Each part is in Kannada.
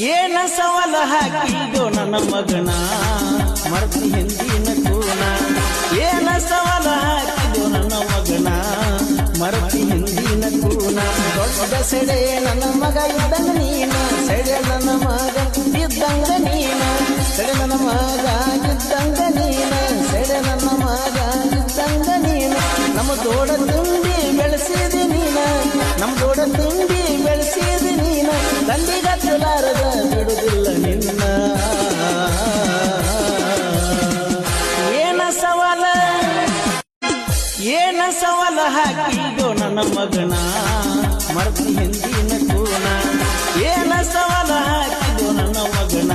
ಏನ ಸವಾಲ ಹಾಕಿದೋ ನನ್ನ ಮಗನ? ಮರತಿ ಹಿಂದಿನ ಕೂನ. ಏನ ಸವಾಲ ಹಾಕಿದೋ ನನ್ನ ಮಗನ? ಮರತಿ ಹಿಂದಿನ ಕೂನ. ದೊಡ್ಡ ಸೆಡೆ ನನ್ನ ಮಗ ಇದ್ದಂಗ ನೀನ. ಸೆಡೆ ನನ್ನ ಮಗ ಇದ್ದಂಗ ನೀನ. ಸೆಡೆ ನನ್ನ ಮಗ ಇದ್ದಂಗ ನೀನ. ಸೆಡೆ ನನ್ನ ಮಗ ಇದ್ದಂಗ ನೀನ. ನಮ್ಮ ದೊಡ್ಡ ಏನ ಸವಾಲ ಹಾಕಿದೋ ನನ್ನ ಮಗನ? ಮರತಿ ಹಿಂದಿನ ಕೋಣ ಏನ ಸವಾಲ ಹಾಕಿದೋ ನನ್ನ ಮಗನ?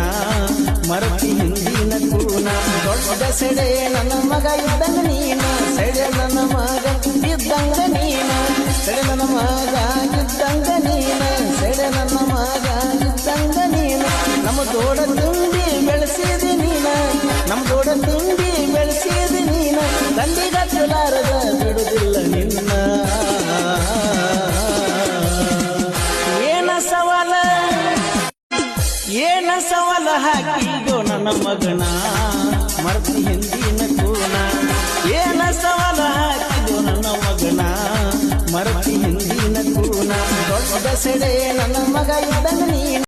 ಮರತಿ ಹಿಂದಿನ ಕೋಣ ದೊಡ್ಡ ಸೆಡೆ ನನ್ನ ಮಗ ಇದ್ದಂಗ ನೀನ. ಸೆಡೆ ನನ್ನ ಮಗ ಇದ್ದಂಗ ನೀನ. ಸೆಡೆ ನನ್ನ ಮಗ ಇದ್ದಂಗ ಏನ ಸವಾಲ ಹಾಕಿದ್ದೋ ನನ್ನ ಮಗನ? ಮರತಿ ಹಿಂದಿನ ಕೋಣ ಏನ ಸವಾಲ ಹಾಕಿದ್ದೋ ನನ್ನ ಮಗನ? ಮರತಿ ಹಿಂದಿನ ಕೋಣ ದೊಡ್ಡ ಸೆಡೆ ನನ್ನ ಮಗ ಇದ್ದಂಗ ನೀನ